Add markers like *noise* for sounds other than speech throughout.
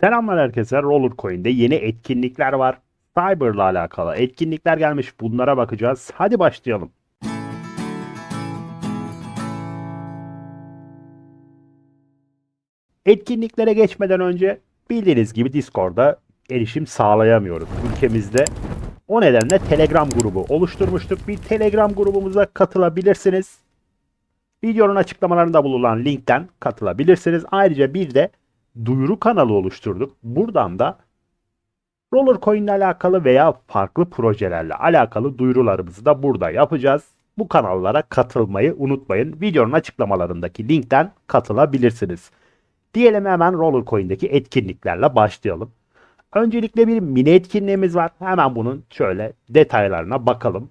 Selamlar herkese. Roller Coin'de yeni etkinlikler var. Cyber'la alakalı etkinlikler gelmiş. Bunlara bakacağız. Hadi başlayalım. Etkinliklere geçmeden önce bildiğiniz gibi Discord'da erişim sağlayamıyoruz ülkemizde. O nedenle Telegram grubu oluşturmuştuk. Bir Telegram grubumuza katılabilirsiniz. Videonun açıklamalarında bulunan linkten katılabilirsiniz. Ayrıca bir de duyuru kanalı oluşturduk. Buradan da Roller Coin ile alakalı veya farklı projelerle alakalı duyurularımızı da burada yapacağız. Bu kanallara katılmayı unutmayın. Videonun açıklamalarındaki linkten katılabilirsiniz. Diyelim hemen Roller Coin'deki etkinliklerle başlayalım. Öncelikle bir mini etkinliğimiz var. Hemen bunun şöyle detaylarına bakalım.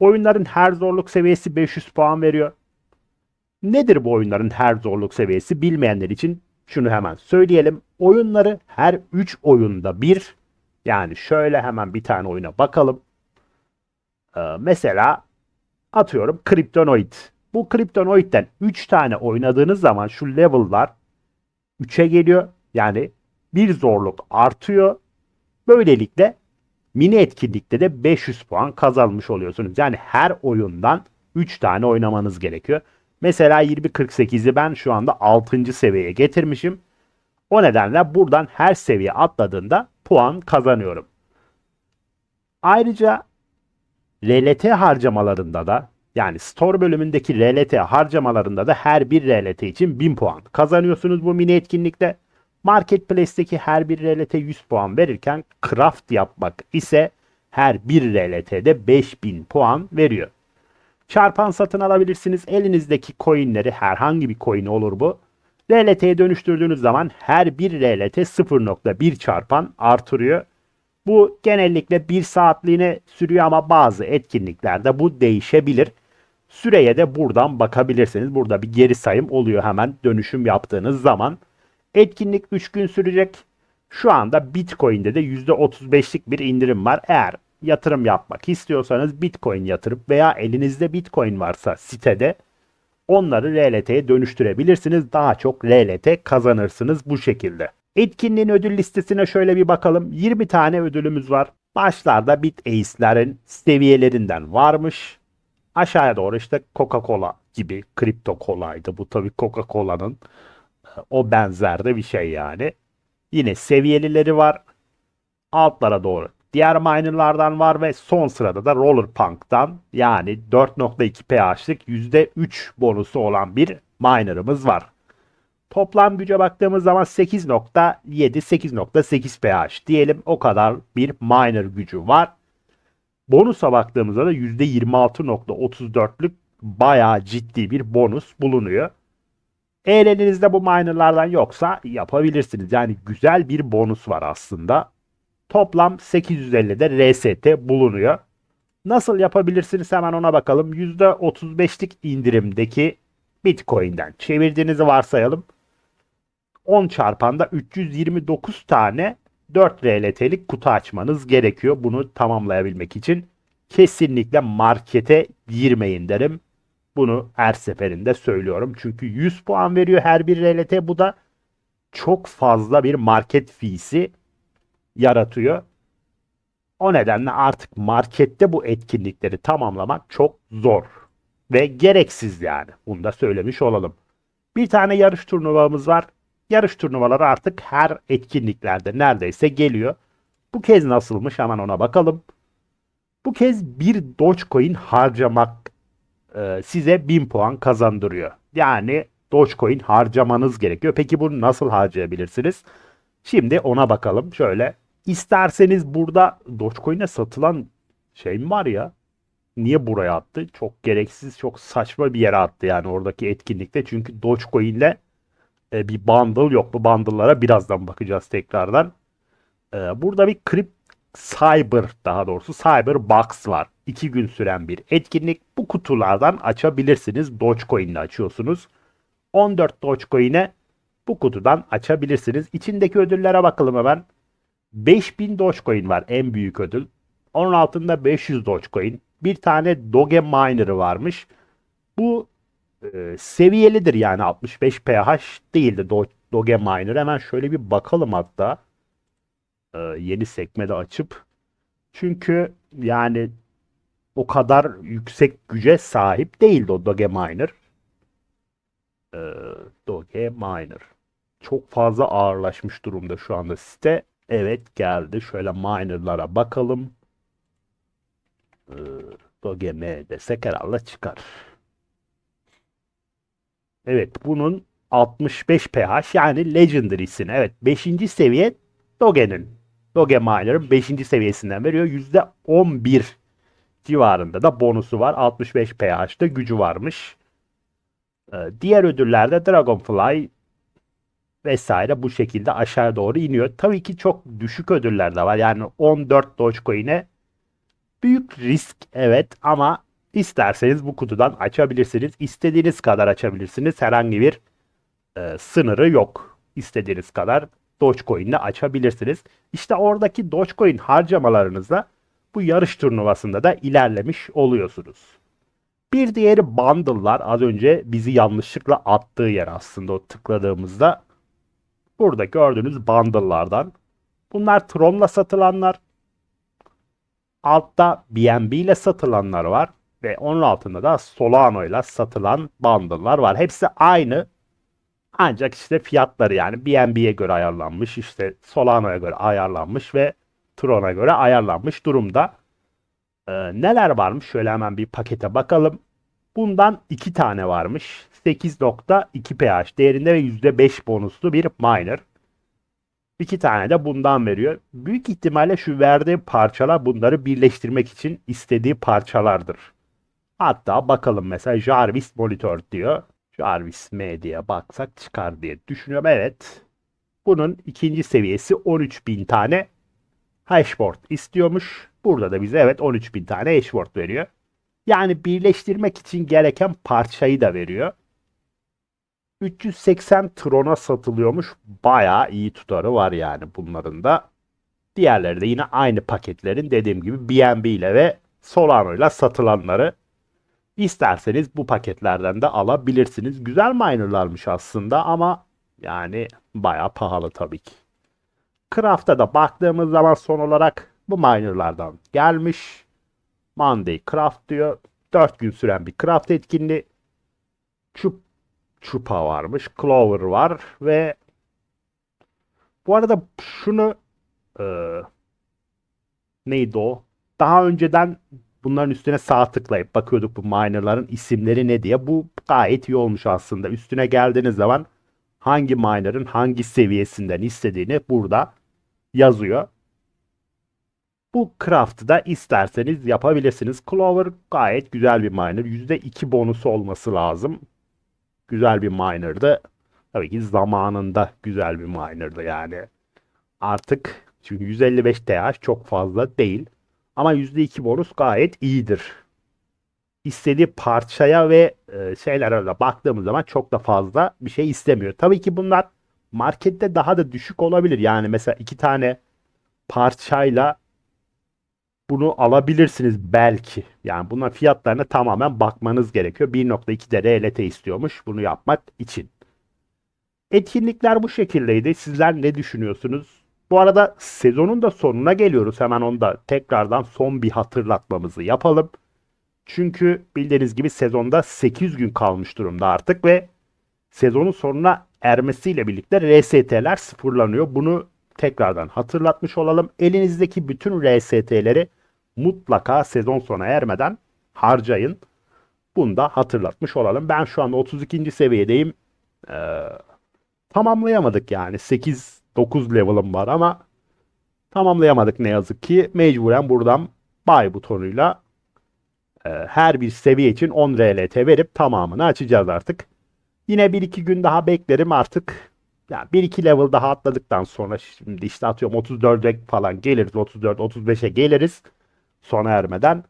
Oyunların her zorluk seviyesi 500 puan veriyor. Nedir bu oyunların her zorluk seviyesi bilmeyenler için şunu hemen söyleyelim. Oyunları her 3 oyunda bir yani şöyle hemen bir tane oyuna bakalım. Ee, mesela atıyorum Kryptonoid. Bu Kryptonoid'den 3 tane oynadığınız zaman şu level'lar 3'e geliyor. Yani bir zorluk artıyor. Böylelikle mini etkinlikte de 500 puan kazanmış oluyorsunuz. Yani her oyundan 3 tane oynamanız gerekiyor. Mesela 2048'i ben şu anda 6. seviyeye getirmişim. O nedenle buradan her seviye atladığında puan kazanıyorum. Ayrıca RLT harcamalarında da yani store bölümündeki RLT harcamalarında da her bir RLT için 1000 puan kazanıyorsunuz bu mini etkinlikte. Marketplace'teki her bir RLT 100 puan verirken craft yapmak ise her bir RLT'de 5000 puan veriyor. Çarpan satın alabilirsiniz. Elinizdeki coinleri herhangi bir coin olur bu. RLT'ye dönüştürdüğünüz zaman her bir RLT 0.1 çarpan artırıyor. Bu genellikle bir saatliğine sürüyor ama bazı etkinliklerde bu değişebilir. Süreye de buradan bakabilirsiniz. Burada bir geri sayım oluyor hemen dönüşüm yaptığınız zaman. Etkinlik 3 gün sürecek. Şu anda Bitcoin'de de %35'lik bir indirim var. Eğer yatırım yapmak istiyorsanız Bitcoin yatırıp veya elinizde Bitcoin varsa sitede onları RLT'ye dönüştürebilirsiniz. Daha çok RLT kazanırsınız bu şekilde. Etkinliğin ödül listesine şöyle bir bakalım. 20 tane ödülümüz var. Başlarda BitAce'lerin seviyelerinden varmış. Aşağıya doğru işte Coca-Cola gibi kripto kolaydı. Bu tabii Coca-Cola'nın o benzerde bir şey yani. Yine seviyelileri var. Altlara doğru diğer minerlardan var ve son sırada da Rollerpunk'tan yani 4.2 pH'lik %3 bonusu olan bir miner'ımız var. Toplam güce baktığımız zaman 8.7-8.8 pH diyelim o kadar bir miner gücü var. Bonusa baktığımızda da %26.34'lük bayağı ciddi bir bonus bulunuyor. Eğer elinizde bu minerlardan yoksa yapabilirsiniz. Yani güzel bir bonus var aslında. Toplam 850'de RST bulunuyor. Nasıl yapabilirsiniz hemen ona bakalım. %35'lik indirimdeki Bitcoin'den çevirdiğinizi varsayalım. 10 çarpanda 329 tane 4 RLT'lik kutu açmanız gerekiyor. Bunu tamamlayabilmek için kesinlikle markete girmeyin derim. Bunu her seferinde söylüyorum. Çünkü 100 puan veriyor her bir RLT. Bu da çok fazla bir market fee'si yaratıyor. O nedenle artık markette bu etkinlikleri tamamlamak çok zor ve gereksiz yani. Bunu da söylemiş olalım. Bir tane yarış turnuvamız var. Yarış turnuvaları artık her etkinliklerde neredeyse geliyor. Bu kez nasılmış hemen ona bakalım. Bu kez bir Dogecoin harcamak e, size 1000 puan kazandırıyor. Yani Dogecoin harcamanız gerekiyor. Peki bunu nasıl harcayabilirsiniz? Şimdi ona bakalım. Şöyle İsterseniz burada Dogecoin'e satılan şey mi var ya? Niye buraya attı? Çok gereksiz, çok saçma bir yere attı yani oradaki etkinlikte. Çünkü Dogecoin'le e, bir bundle yok. Bu bundle'lara birazdan bakacağız tekrardan. E, burada bir Crypt Cyber daha doğrusu Cyber Box var. 2 gün süren bir etkinlik. Bu kutulardan açabilirsiniz. Dogecoin ile açıyorsunuz. 14 Dogecoin'e bu kutudan açabilirsiniz. İçindeki ödüllere bakalım hemen. 5000 Dogecoin var en büyük ödül. Onun altında 500 Dogecoin. Bir tane Doge Miner'ı varmış. Bu e, seviyelidir yani 65 pH değildi. Do Doge Miner. Hemen şöyle bir bakalım hatta. Ee, yeni sekmede açıp. Çünkü yani o kadar yüksek güce sahip değildi o Doge Miner. Ee, Doge Miner. Çok fazla ağırlaşmış durumda şu anda site. Evet geldi. Şöyle miner'lara bakalım. Ee, Doge M desek herhalde çıkar. Evet bunun 65 pH yani Legendary'sin. Evet 5. seviye Doge'nin. Doge Miner'ın 5. seviyesinden veriyor. %11 civarında da bonusu var. 65 pH'da gücü varmış. Ee, diğer ödüllerde Dragonfly vesaire bu şekilde aşağı doğru iniyor. Tabii ki çok düşük ödüller de var. Yani 14 Dogecoin'e büyük risk evet ama isterseniz bu kutudan açabilirsiniz. İstediğiniz kadar açabilirsiniz. Herhangi bir e, sınırı yok. İstediğiniz kadar Dogecoin'le açabilirsiniz. İşte oradaki Dogecoin harcamalarınızla bu yarış turnuvasında da ilerlemiş oluyorsunuz. Bir diğeri bundle'lar. Az önce bizi yanlışlıkla attığı yer aslında o tıkladığımızda. Burada gördüğünüz bundle'lardan. Bunlar Tron'la satılanlar. Altta BNB ile satılanlar var. Ve onun altında da Solano ile satılan bundle'lar var. Hepsi aynı. Ancak işte fiyatları yani BNB'ye göre ayarlanmış, işte Solano'ya göre ayarlanmış ve Tron'a göre ayarlanmış durumda. Ee, neler varmış? Şöyle hemen bir pakete bakalım. Bundan iki tane varmış. 8.2 pH değerinde ve %5 bonuslu bir miner. İki tane de bundan veriyor. Büyük ihtimalle şu verdiği parçalar bunları birleştirmek için istediği parçalardır. Hatta bakalım mesela Jarvis Monitor diyor. Jarvis M diye baksak çıkar diye düşünüyorum. Evet. Bunun ikinci seviyesi 13.000 tane hashboard istiyormuş. Burada da bize evet 13.000 tane hashboard veriyor. Yani birleştirmek için gereken parçayı da veriyor. 380 trona satılıyormuş. Bayağı iyi tutarı var yani bunların da. Diğerleri de yine aynı paketlerin dediğim gibi BNB ile ve Solano ile satılanları. İsterseniz bu paketlerden de alabilirsiniz. Güzel minerlarmış aslında ama yani bayağı pahalı tabii ki. Craft'a da baktığımız zaman son olarak bu minerlardan gelmiş. Monday Craft diyor. 4 gün süren bir craft etkinliği. Çup, çupa varmış. Clover var ve bu arada şunu e, neydi o? Daha önceden bunların üstüne sağ tıklayıp bakıyorduk bu minerların isimleri ne diye. Bu gayet iyi olmuş aslında. Üstüne geldiğiniz zaman hangi miner'ın hangi seviyesinden istediğini burada yazıyor. Bu craft'ı da isterseniz yapabilirsiniz. Clover gayet güzel bir miner. %2 bonusu olması lazım. Güzel bir miner'dı. Tabii ki zamanında güzel bir miner'dı yani. Artık çünkü 155 TH çok fazla değil. Ama %2 bonus gayet iyidir. İstediği parçaya ve e, şeylere baktığımız zaman çok da fazla bir şey istemiyor. Tabii ki bunlar markette daha da düşük olabilir. Yani mesela iki tane parçayla bunu alabilirsiniz belki. Yani buna fiyatlarına tamamen bakmanız gerekiyor. 1.2 de RLT istiyormuş bunu yapmak için. Etkinlikler bu şekildeydi. Sizler ne düşünüyorsunuz? Bu arada sezonun da sonuna geliyoruz. Hemen onu da tekrardan son bir hatırlatmamızı yapalım. Çünkü bildiğiniz gibi sezonda 8 gün kalmış durumda artık ve sezonun sonuna ermesiyle birlikte RST'ler sıfırlanıyor. Bunu tekrardan hatırlatmış olalım. Elinizdeki bütün RST'leri mutlaka sezon sona ermeden harcayın. Bunu da hatırlatmış olalım. Ben şu anda 32. seviyedeyim. Ee, tamamlayamadık yani. 8-9 level'ım var ama tamamlayamadık ne yazık ki. Mecburen buradan buy butonuyla e, her bir seviye için 10 RLT verip tamamını açacağız artık. Yine 1-2 gün daha beklerim artık. Yani 1-2 level daha atladıktan sonra şimdi işte atıyorum 34'e falan geliriz. 34-35'e geliriz. Sona ermeden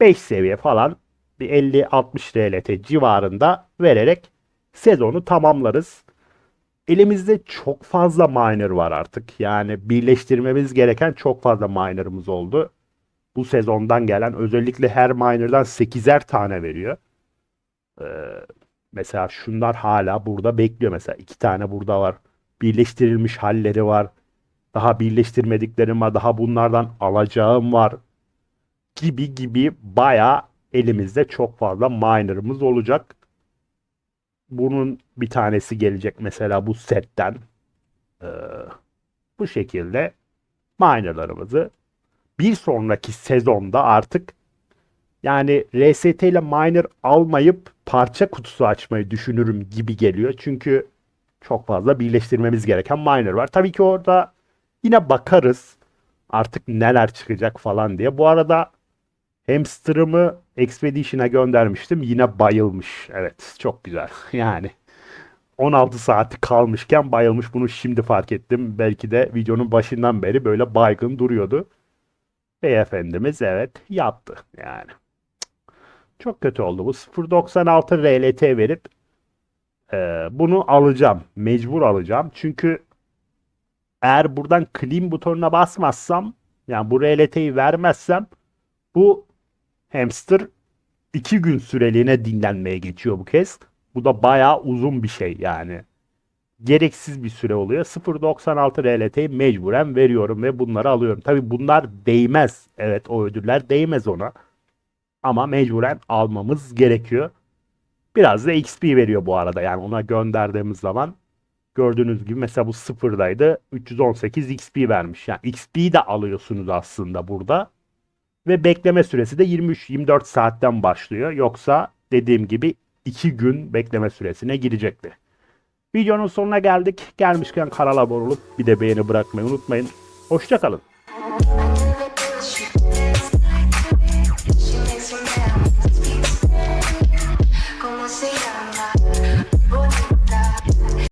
5 seviye falan bir 50-60 RLT civarında vererek sezonu tamamlarız. Elimizde çok fazla miner var artık. Yani birleştirmemiz gereken çok fazla miner'ımız oldu. Bu sezondan gelen özellikle her miner'dan 8'er tane veriyor. Ee, Mesela şunlar hala burada bekliyor. Mesela iki tane burada var. birleştirilmiş halleri var. Daha birleştirmediklerim var. Daha bunlardan alacağım var. Gibi gibi baya elimizde çok fazla miner'ımız olacak. Bunun bir tanesi gelecek mesela bu setten. Ee, bu şekilde miner'larımızı bir sonraki sezonda artık yani RST ile miner almayıp parça kutusu açmayı düşünürüm gibi geliyor. Çünkü çok fazla birleştirmemiz gereken miner var. Tabii ki orada yine bakarız artık neler çıkacak falan diye. Bu arada hamsterımı Expedition'a göndermiştim. Yine bayılmış. Evet çok güzel. *laughs* Yani 16 saati kalmışken bayılmış. Bunu şimdi fark ettim. Belki de videonun başından beri böyle baygın duruyordu. Beyefendimiz evet yaptı yani. Çok kötü oldu bu. 0.96 RLT verip e, bunu alacağım. Mecbur alacağım. Çünkü eğer buradan clean butonuna basmazsam yani bu RLT'yi vermezsem bu hamster 2 gün süreliğine dinlenmeye geçiyor bu kez. Bu da bayağı uzun bir şey yani. Gereksiz bir süre oluyor. 0.96 RLT'yi mecburen veriyorum ve bunları alıyorum. Tabi bunlar değmez. Evet o ödüller değmez ona. Ama mecburen almamız gerekiyor. Biraz da XP veriyor bu arada. Yani ona gönderdiğimiz zaman gördüğünüz gibi mesela bu sıfırdaydı. 318 XP vermiş. Yani XP'yi de alıyorsunuz aslında burada. Ve bekleme süresi de 23-24 saatten başlıyor. Yoksa dediğim gibi 2 gün bekleme süresine girecekti. Videonun sonuna geldik. Gelmişken kanala abone olup bir de beğeni bırakmayı unutmayın. Hoşçakalın.